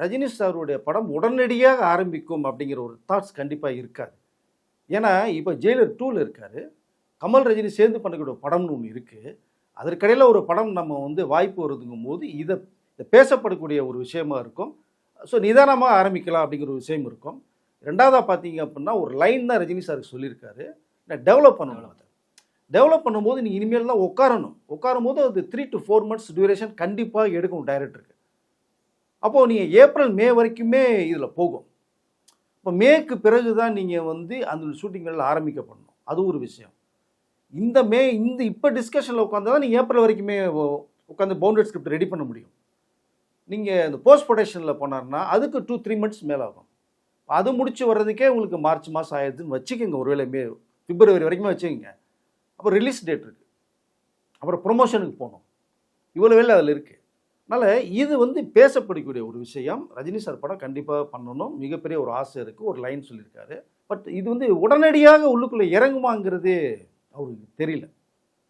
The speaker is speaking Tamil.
ரஜினி சாருடைய படம் உடனடியாக ஆரம்பிக்கும் அப்படிங்கிற ஒரு தாட்ஸ் கண்டிப்பாக இருக்காது. ஏன்னா இப்போ ஜெயிலர் டூவில் இருக்காரு. கமல் ரஜினி சேர்ந்து பண்ணக்கூடிய படம்னு ஒன்று இருக்குது அதற்கிடையில் ஒரு படம் நம்ம வந்து வாய்ப்பு வருதுங்கும் போது இதை இதை பேசப்படக்கூடிய ஒரு விஷயமா இருக்கும். ஸோ நிதானமாக ஆரம்பிக்கலாம் அப்படிங்கிற ஒரு விஷயம் இருக்கும். ரெண்டாவதாக பார்த்தீங்க அப்படின்னா ஒரு லைன் தான் ரஜினி சாருக்கு சொல்லியிருக்காரு. டெவலப் பண்ணணும். அதை டெவலப் பண்ணும்போது நீங்கள் இனிமேல் தான் உட்காரணும். உட்காரும் போது அது three to four months duration கண்டிப்பாக எடுக்கும் டைரக்டருக்கு அப்போது நீங்கள் ஏப்ரல் மே வரைக்குமே இதில் போகும். இப்போ மேக்கு பிறகு தான் நீங்கள் வந்து அந்த ஷூட்டிங்கள் ஆரம்பிக்க பண்ணணும் அது ஒரு விஷயம். இந்த மே இந்த இப்போ டிஸ்கஷனில் உட்காந்தா தான் நீங்கள் ஏப்ரல் வரைக்குமே உட்காந்து பவுண்டட் ஸ்கிரிப்ட் ரெடி பண்ண முடியும். நீங்கள் இந்த போஸ்ட் ப்ரொடக்ஷனில் போனார்னா அதுக்கு டூ த்ரீ மந்த்ஸ் மேலே ஆகும் அது முடிச்சு வர்றதுக்கே உங்களுக்கு மார்ச் மாதம் ஆயிடுதுன்னு வச்சுக்கோங்க. ஒருவேளை மே பிப்ரவரி வரைக்குமே வச்சுக்கோங்க. அப்புறம் ரிலீஸ் டேட் இருக்குது அப்புறம் ப்ரொமோஷனுக்கு போகணும். இவ்வளோ வேலை அதில் இருக்குது அதனால் இது வந்து பேசப்படக்கூடிய ஒரு விஷயம். ரஜினி சார் படம் கண்டிப்பாக பண்ணணும். மிகப்பெரிய ஒரு ஆசை இருக்குது ஒரு லைன் சொல்லியிருக்காரு. பட் இது வந்து உடனடியாக உள்ளுக்குள்ளே இறங்குமாங்கிறது அவருக்கு தெரியல.